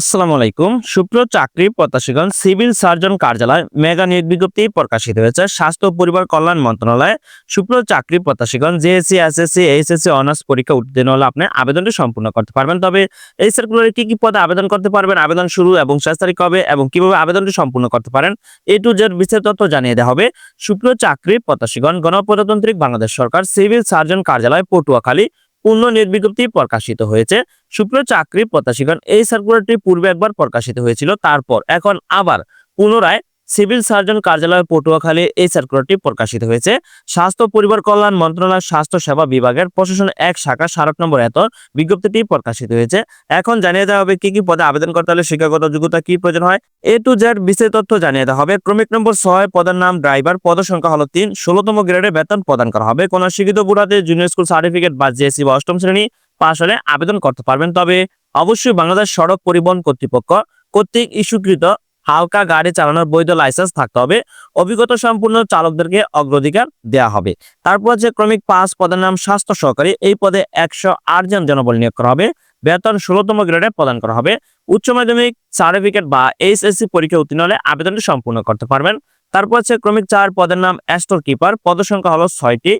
আসসালামু আলাইকুম। সুপ্র চাকরি প্রত্যাশীগণ, সিভিল সার্জন কার্যালয় মেগা নিয়োগ বিজ্ঞপ্তি প্রকাশিত হয়েছে। স্বাস্থ্য পরিবার কল্যাণ মন্ত্রণালয় সুপ্র চাকরি প্রত্যাশীগণ জেএসসি এসএসসি এইচএসসি অনার্স পরীক্ষা উত্তীর্ণ হলে আপনি আবেদনটি সম্পূর্ণ করতে পারবেন। তবে এই সার্কুলারে কি কি পদে আবেদন করতে পারবেন, আবেদন শুরু এবং শেষ তারিখ কবে এবং কীভাবে আবেদনটি সম্পূর্ণ করতে পারেন, এ টু জেড বিস্তারিত তথ্য জানিয়ে দেওয়া হবে। সুপ্র চাকরি প্রত্যাশীগণ গণপ্রজাতান্ত্রিক বাংলাদেশ সরকার, সিভিল সার্জন কার্যালয়, পটুয়াখালী পূর্ণ নিয়োগ বিজ্ঞপ্তি প্রকাশিত হয়েছে। শুক্র চাকরি প্রত্যাশীগণ, এই সার্কুলারটি পূর্বে একবার প্রকাশিত হয়েছিল, তারপর এখন আবার পুনরায় সিভিল সার্জন কার্যালয় পটুয়াখালী এই সার্কুলারটি প্রকাশিত হয়েছে। স্বাস্থ্য, পরিবার কল্যাণ মন্ত্রণালয়, স্বাস্থ্য সেবা বিভাগের প্রশাসন এক শাখা সাত নম্বর এত বিজ্ঞপ্তিটি প্রকাশিত হয়েছে। এখন জানিয়ে দেওয়া হবে কি কি পদে আবেদন করতে হলে শিক্ষাগত যোগ্যতা কি প্রয়োজন হয়? এ টু জেড বিস্তারিত তথ্য জানিয়ে দেওয়া হবে। ক্রমিক নম্বর ছয়, পদের নাম ড্রাইভার পদ সংখ্যা হলো তিন। ষোলোতম গ্রেডে বেতন প্রদান করা হবে। কোন শিক্ষিত বুড়াতে জুনিয়র স্কুল সার্টিফিকেট বা জেএসসি বা অষ্টম শ্রেণি পাশ হলে আবেদন করতে পারবেন। তবে অবশ্যই বাংলাদেশ সড়ক পরিবহন কর্তৃপক্ষ কর্তৃক ইস্যুকৃত হালকা গাড়ি চালানোর বৈধ লাইসেন্স থাকতে হবে। অভিজ্ঞতা সম্পূর্ণ চালকদেরকে অগ্রাধিকার দেওয়া হবে। তারপর যে ক্রমিক পাঁচ পদের নাম স্বাস্থ্য সহকারী, এই পদে একশো আট জন জনবল নিয়োগ করা হবে। বেতন ষোলোতম গ্রেডে প্রদান করা হবে। উচ্চ মাধ্যমিক সার্টিফিকেট বা এইচএসসি পরীক্ষা উত্তীর্ণ হলে আবেদনটি সম্পূর্ণ করতে পারবেন। তারপর হচ্ছে ক্রমিক চার পদের নাম অ্যাস্টোর কিপার পদ সংখ্যা হলো ছয়টি।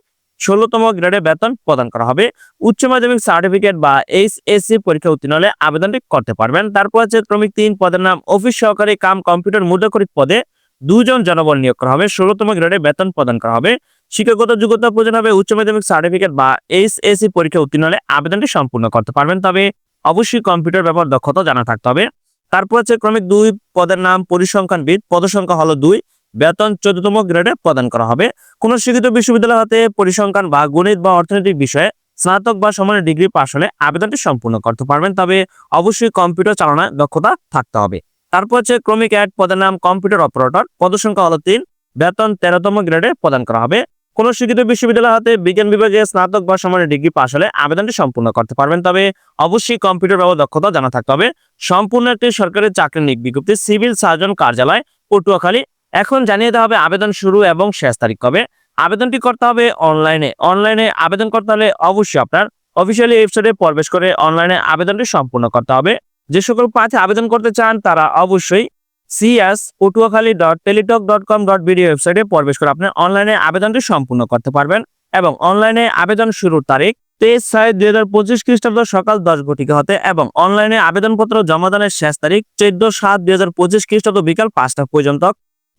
ষোলোতম গ্রেডে বেতন প্রদান করা হবে। উচ্চ মাধ্যমিক সার্টিফিকেট বা এইচ এইচএসসি পরীক্ষা উত্তীর্ণ হলে আবেদনটি করতে পারবেন। তারপর হচ্ছে ক্রমিক তিন, পদের নাম অফিস সহকারী কাম কম্পিউটার মুদ্রাকরিক পদে দুজন জনবল নিয়োগ করা হবে। ষোলোতম গ্রেডে বেতন প্রদান করা হবে। শিক্ষাগত যোগ্যতা প্রয়োজন হবে উচ্চ মাধ্যমিক সার্টিফিকেট বা এইচ এইচএসসি পরীক্ষা উত্তীর্ণ হলে আবেদনটি সম্পূর্ণ করতে পারবেন। তবে অবশ্যই কম্পিউটার ব্যবহার দক্ষতা জানা থাকতে হবে। তারপর হচ্ছে ক্রমিক দুই, পদের নাম পরিসংখ্যানবিদ। পদসংখ্যা হলো দুই। বেতন চোদ্দতম গ্রেডে প্রদান করা হবে। কোন শিক্ষিত বিশ্ববিদ্যালয় হতে পরিসংখ্যান বা গণিত বা অর্থনৈতিক বিষয়ে স্নাতক বা সমানের ডিগ্রি পাশ হলে আবেদনটি সম্পূর্ণ করতে পারবেন, তবে অবশ্যই কম্পিউটার চালানোর দক্ষতা থাকতে হবে। তারপর হচ্ছে ক্রমিক এক পদের নাম কম্পিউটার অপারেটর। পদ সংখ্যা হলো তিন, বেতন তেরোতম গ্রেডে প্রদান করা হবে। কোন শিক্ষিত বিশ্ববিদ্যালয় হতে বিজ্ঞান বিভাগে স্নাতক বা সমানের ডিগ্রি পাশ হলে আবেদনটি সম্পূর্ণ করতে পারবেন, তবে অবশ্যই কম্পিউটার ব্যবহার দক্ষতা জানা থাকতে হবে। সম্পূর্ণ একটি সরকারি চাকরি নিয়োগ বিজ্ঞপ্তি, সিভিল সার্জন কার্যালয়, পটুয়াখালী এখন জানিয়ে দেওয়া হবে আবেদন শুরু এবং শেষ তারিখ কবে। আবেদনটি করতে হবে অনলাইনে। অনলাইনে আবেদন করতে হলে অবশ্যই আপনার অফিসিয়ালি ওয়েবসাইটে প্রবেশ করে অনলাইনে আবেদনটি সম্পূর্ণ করতে হবে। যে সকল প্রার্থী আবেদন করতে চান, তারা অবশ্যই CS Patuakhali dot Teletalk dot com dot BD ওয়েবসাইটে প্রবেশ করে আপনি অনলাইনে আবেদনটি সম্পূর্ণ করতে পারবেন এবং অনলাইনে আবেদন শুরুর তারিখ তেইশ ছয় দুই হাজার পঁচিশ খ্রিস্টাব্দ সকাল দশ ঘটিকা হতে এবং অনলাইনে আবেদনপত্র জমা দানের শেষ তারিখ চোদ্দ সাত দুই হাজার পঁচিশ খ্রিস্টাব্দ বিকাল পাঁচটা পর্যন্ত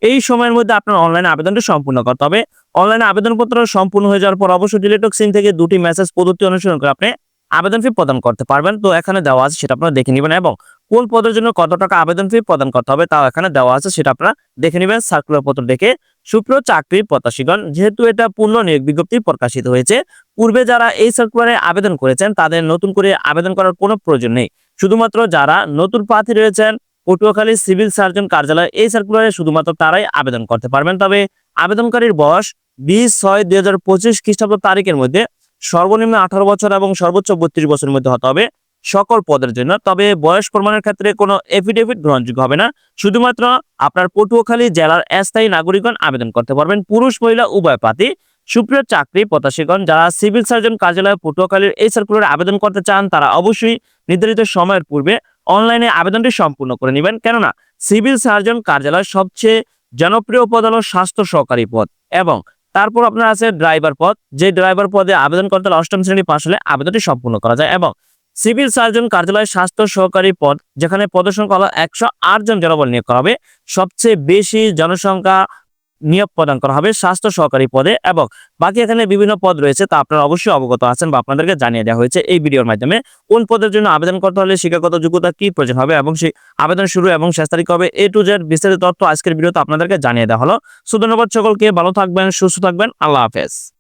এই সময়ের মধ্যে আপনার অনলাইনে আবেদনটি সম্পূর্ণ করতে হবে অনলাইনে আবেদনপত্র সম্পূর্ণ হয়ে যাওয়ার পর অবশ্যই ডিলেটক সিম থেকে দুটি মেসেজ পদ্ধতি অনুসরণ করে আপনি আবেদন ফি প্রদান করতে পারবেন। তো এখানে দেওয়া আছে সেটা আপনারা দেখে নেবেন এবং কোন পদের জন্য কত টাকা আবেদন ফি প্রদান করতে হবে তাও এখানে দেওয়া আছে সেটা আপনারা দেখে নেবেন। সার্কুলার পত্র দেখে সুপ্র চাকরি প্রত্যাশীগণ, যেহেতু এটা পূর্ণ নিয়োগ বিজ্ঞপ্তি প্রকাশিত হয়েছে, পূর্বে যারা এই সার্কুলারে আবেদন করেছেন তাদের নতুন করে আবেদন করার কোনো প্রয়োজন নেই। শুধুমাত্র যারা নতুন প্রার্থী রয়েছেন পটুয়াখালী সিভিল সার্জন কার্যালয় এই সার্কুলারে শুধুমাত্র তারাই আবেদন করতে পারবেন। তবে আবেদনকারীর বয়স বিশ ছয় দুই হাজার পঁচিশ খ্রিস্টাব্দ তারিখের মধ্যে সর্বনিম্ন আঠারো বছর এবং সর্বোচ্চ বত্রিশ বছরের মধ্যে হতে হবে সকল পদের জন্য। তবে বয়স প্রমাণের ক্ষেত্রে কোনো এফিডেভিট গ্রহণযোগ্য হবে না। শুধুমাত্র আপনার পটুয়াখালী জেলার স্থায়ী নাগরিকগণ আবেদন করতে পারবেন। পুরুষ, মহিলা, উভয় পাতি, সুপ্রিয় চাকরি প্রত্যাশীগণ যারা সিভিল সার্জন কার্যালয় পটুয়াখালীর এই সার্কুলারে আবেদন করতে চান, তারা অবশ্যই নির্ধারিত সময়ের পূর্বে অনলাইনে আবেদনটি সম্পূর্ণ করে নেবেন। কেননা সিভিল সার্জন কার্যালয় সবচেয়ে জনপ্রিয় পদ হলো স্বাস্থ্য সহকারী পদ এবং তারপর আপনার আছে ড্রাইভার পদ। যে ড্রাইভার পদে আবেদন করতে হলে অষ্টম শ্রেণি পাশ হলে আবেদনটি সম্পূর্ণ করা যায় এবং সিভিল সার্জন কার্যালয় স্বাস্থ্য সহকারী পদ, যেখানে পদসংখ্যা হলো একশো জন জনবল নিয়োগ করা হবে। সবচেয়ে বেশি জনসংখ্যা নিয়োগ প্রদান করা হবে স্বাস্থ্য সহকারী পদে এবং বাকি এখানে বিভিন্ন পদ রয়েছে তা আপনারা অবশ্যই অবগত আছেন বা আপনাদেরকে জানিয়ে দেওয়া হয়েছে এই ভিডিওর মাধ্যমে। কোন পদের জন্য আবেদন করতে হলে শিক্ষাগত যোগ্যতা কি প্রয়োজন হবে এবং সেই আবেদন শুরু এবং শেষ তারিখ হবে এ টু জেড বিস্তারিত তথ্য আজকের ভিডিওতে আপনাদেরকে জানিয়ে দেওয়া হলো। সুধন্যবাদ সকলকে, ভালো থাকবেন, সুস্থ থাকবেন, আল্লাহ হাফেজ।